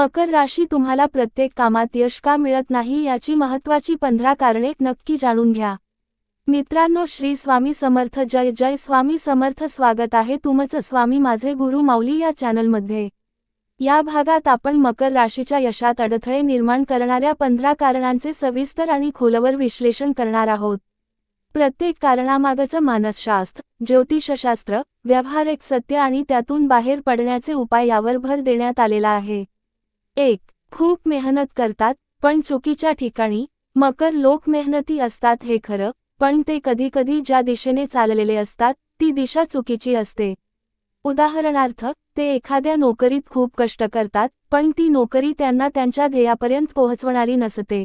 मकर राशी तुम्हाला प्रत्येक कामात यश का मिळत नाही याची महत्वाची पंधरा कारणे नक्की जाणून घ्या. मित्रांनो श्री स्वामी समर्थ जय जय स्वामी समर्थ स्वागत आहे तुमचं स्वामी माझे गुरु माऊली या चॅनलमध्ये. या भागात आपण मकर राशीच्या यशात अडथळे निर्माण करणाऱ्या पंधरा कारणांचे सविस्तर आणि खोलवर विश्लेषण करणार आहोत. प्रत्येक कारणामागचं मानसशास्त्र ज्योतिषशास्त्र व्यावहारिक सत्य आणि त्यातून बाहेर पडण्याचे उपाय यावर भर देण्यात आलेला आहे. एक खूप मेहनत करतात पण चुकीच्या ठिकाणी मकर लोक मेहनती असतात हे खरं पण ते कधीकधी ज्या दिशेने चाललेले असतात ती दिशा चुकीची असते. उदाहरणार्थ ते एखाद्या नोकरीत खूप कष्ट करतात पण ती नोकरी त्यांना त्यांच्या ध्येयापर्यंत पोहोचवणारी नसते.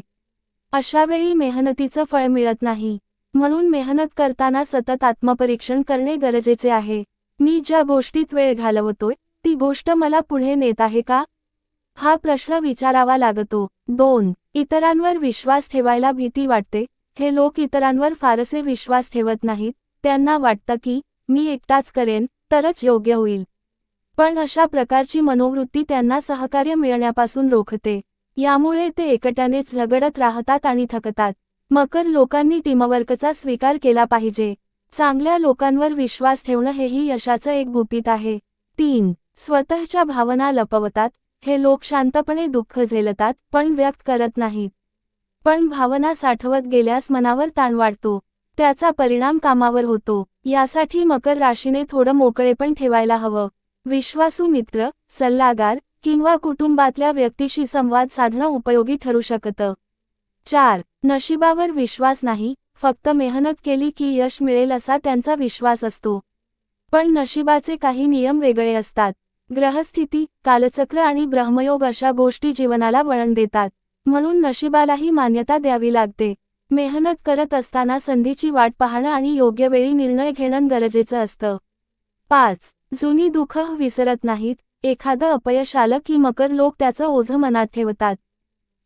अशावेळी मेहनतीचं फळ मिळत नाही. म्हणून मेहनत करताना सतत आत्मपरीक्षण करणे गरजेचे आहे. मी ज्या गोष्टीत वेळ घालवतोय ती गोष्ट मला पुढे नेत आहे का? हा प्रश्न विचारावा लागतो. दोन इतरांवर विश्वास ठेवायला भीती वाटते. हे लोक इतरांवर फारसे विश्वास ठेवत नाहीत. त्यांना वाटतं की मी एकटाच करेन तरच योग्य होईल. पण अशा प्रकारची मनोवृत्ती त्यांना सहकार्य मिळण्यापासून रोखते. यामुळे ते एकट्यानेच झगडत राहतात आणि थकतात. मकर लोकांनी टीमवर्कचा स्वीकार केला पाहिजे. चांगल्या लोकांवर विश्वास ठेवणं हेही यशाचं एक गुपित आहे. तीन स्वतःच्या भावना लपवतात. हे लोक शांतपणे दुःख झेलतात पण व्यक्त करत नाहीत. पण भावना साठवत गेल्यास मनावर ताण वाढतो. त्याचा परिणाम कामावर होतो. यासाठी मकर राशीने थोडं मोकळेपण ठेवायला हवं. विश्वासू मित्र सल्लागार किंवा कुटुंबातल्या व्यक्तीशी संवाद साधणं उपयोगी ठरू शकतं. चार नशिबावर विश्वास नाही फक्त मेहनत केली की यश मिळेल असा त्यांचा विश्वास असतो. पण नशिबाचे काही नियम वेगळे असतात. ग्रहस्थिती कालचक्र आणि ब्रह्मयोग अशा गोष्टी जीवनाला वळण देतात. म्हणून नशिबालाही मान्यता द्यावी लागते. मेहनत करत असताना संधीची वाट पाहणं आणि योग्य वेळी निर्णय घेणं गरजेचं असतं. पाच. जुनी दुःख विसरत नाहीत. एखादं अपयश आलं की मकर लोक त्याचं ओझं मनात ठेवतात.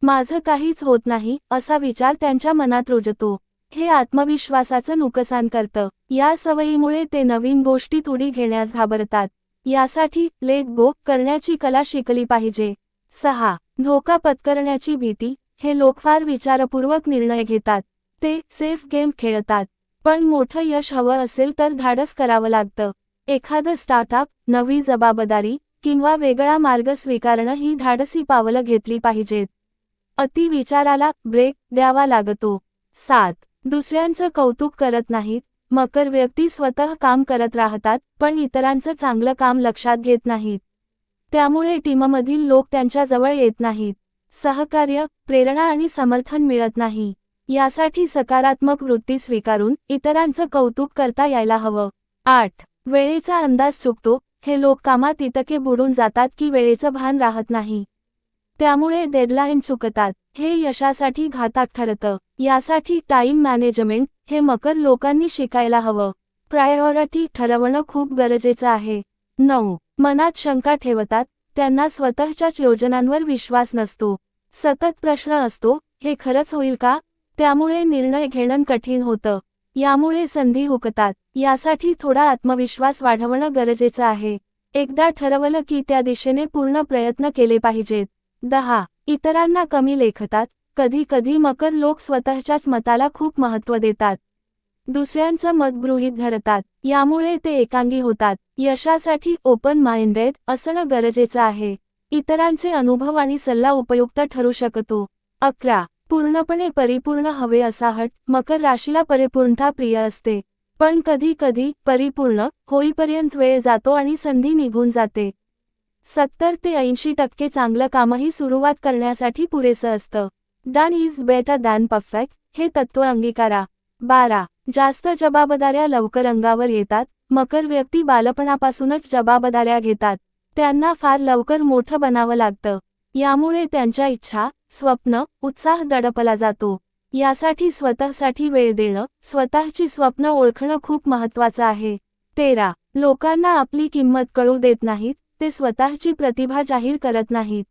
माझं काहीच होत नाही असा विचार त्यांच्या मनात रुजतो. हे आत्मविश्वासाचं नुकसान करतं. या सवयीमुळे ते नवीन गोष्टीत उडी घेण्यास घाबरतात. यासाठी लेट गो करण्याची कला शिकली पाहिजे. सहा. धोका पत्करण्याची भीती. हे लोक फार विचारपूर्वक निर्णय घेतात. ते सेफ गेम खेळतात. पण मोठं यश हवं असेल तर धाडस करावं लागतं. एखादं स्टार्टअप नवी जबाबदारी किंवा वेगळा मार्ग स्वीकारणं ही धाडसी पावलं घेतली पाहिजेत. अति विचाराला ब्रेक द्यावा लागतो. सात. दुसऱ्यांचं कौतुक करत नाहीत. मकर व्यक्ती स्वतः काम करत राहतात पण इतरांचं चांगलं काम लक्षात घेत नाहीत. त्यामुळे टीममधील लोक त्यांच्याजवळ येत नाहीत. सहकार्य प्रेरणा आणि समर्थन मिळत नाही. यासाठी सकारात्मक वृत्ती स्वीकारून इतरांचं कौतुक करता यायला हवं. आठ. वेळेचा अंदाज चुकतो. हे लोक कामात इतके बुडून जातात की वेळेचं भान राहत नाही. त्यामुळे डेडलाईन चुकतात. हे यशासाठी घातक ठरतं. यासाठी टाइम मॅनेजमेंट हे मकर लोकांनी शिकायला हवं. प्रायोरिटी ठरवणं खूप गरजेचं आहे. नऊ. मनात शंका ठेवतात त्यांना स्वतःच्याच योजनांवर विश्वास नसतो. सतत प्रश्न असतो हे खरंच होईल का? त्यामुळे निर्णय घेणं कठीण होतं. यामुळे संधी हुकतात. यासाठी थोडा आत्मविश्वास वाढवणं गरजेचं आहे. एकदा ठरवलं की त्या दिशेने पूर्ण प्रयत्न केले पाहिजेत. दहा. इतरांना कमी लेखतात. कधी कधी मकर लोक स्वतःच्याच मताला खूप महत्त्व देतात. दुसऱ्यांचं मत गृहीत धरतात. यामुळे ते एकांगी होतात. यशासाठी ओपन माइंडेड असणं गरजेचं आहे. इतरांचे अनुभव आणि सल्ला उपयुक्त ठरू शकतो. अकरा. पूर्णपणे परिपूर्ण हवे असा हट. मकर राशीला परिपूर्णता प्रिय असते. पण कधी कधी परिपूर्ण होईपर्यंत वेळ जातो आणि संधी निघून जाते. सत्तर ते ऐंशी टक्के चांगलं कामही सुरुवात करण्यासाठी पुरेसं असतं. Done is better than perfect हे तत्व अंगीकारा. बारा. जास्त जबाबदाऱ्या लवकर अंगावर येतात मकर व्यक्ती बालपणापासूनच जबाबदाऱ्या घेतात. त्यांना फार लवकर मोठं बनावं लागतं. यामुळे त्यांच्या इच्छा स्वप्न उत्साह दडपला जातो. यासाठी स्वतःसाठी वेळ देणं स्वतःची स्वप्न ओळखणं खूप महत्वाचं आहे. तेरा. लोकांना आपली किंमत कळू देत नाहीत ते स्वतःची प्रतिभा जाहीर करत नाहीत.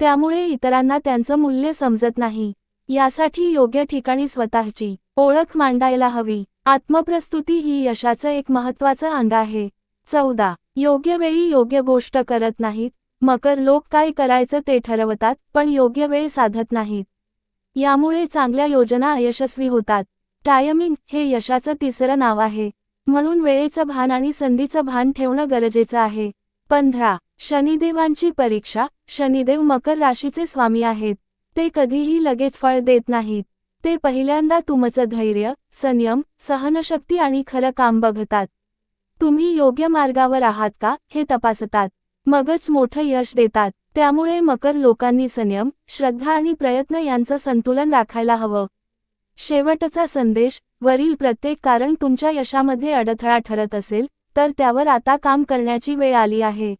त्यामुळे इतरांना त्यांचं मूल्य समजत नाही. यासाठी योग्य ठिकाणी स्वतःची ओळख मांडायला हवी. आत्मप्रस्तुती ही यशाचं एक महत्वाचं अंग आहे. चौदा. योग्य वेळी योग्य गोष्ट करत नाहीत. मकर लोक काय करायचं ते ठरवतात पण योग्य वेळ साधत नाहीत. यामुळे चांगल्या योजना अयशस्वी होतात. टायमिंग हे यशाचं तिसरं नाव आहे. म्हणून वेळेचं भान आणि संधीचं भान ठेवणं गरजेचं आहे. पंधरा. शनिदेवांची परीक्षा. शनिदेव मकर राशीचे स्वामी आहेत. ते कधीही लगेच फळ देत नाहीत. ते पहिल्यांदा तुमचं धैर्य संयम सहनशक्ती आणि खरं काम बघतात. तुम्ही योग्य मार्गावर आहात का हे तपासतात. मगच मोठं यश देतात. त्यामुळे मकर लोकांनी संयम श्रद्धा आणि प्रयत्न यांचं संतुलन राखायला हवं. शेवटचा संदेश वरील प्रत्येक कारण तुमच्या यशामध्ये अडथळा ठरत असेल तर त्यावर आता काम करण्याची वेळ आली आहे.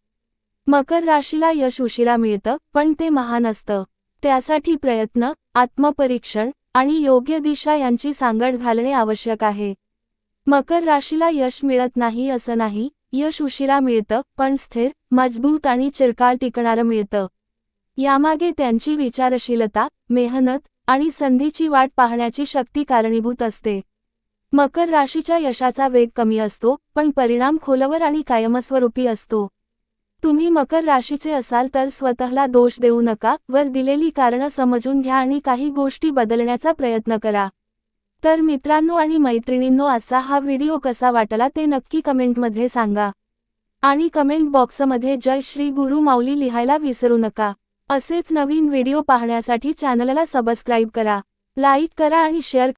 मकर राशीला यश उशिरा मिळतं पण ते महान असतं. त्यासाठी प्रयत्न आत्मपरीक्षण आणि योग्य दिशा यांची सांगड घालणे आवश्यक आहे. मकर राशीला यश मिळत नाही असं नाही यश उशिरा मिळतं पण स्थिर मजबूत आणि चिरकाळ टिकणारं मिळतं. यामागे त्यांची विचारशीलता मेहनत आणि संधीची वाट पाहण्याची शक्ती कारणीभूत असते. मकर राशीच्या यशाचा वेग कमी असतो पण परिणाम खोलवर आणि कायमस्वरूपी असतो. तुम्ही मकर राशीचे असाल तर स्वतःला दोष देऊ नका वर दिलेली कारणं समजून घ्या आणि काही गोष्टी बदलण्याचा प्रयत्न करा. तर मित्रांनो आणि मैत्रिणींनो असा हा व्हिडिओ कसा वाटला ते नक्की कमेंटमध्ये सांगा. आणि कमेंट बॉक्समध्ये जय श्री गुरु माऊली लिहायला विसरू नका. असेच नवीन व्हिडिओ पाहण्यासाठी चॅनलला सबस्क्राईब करा. लाईक करा आणि शेअर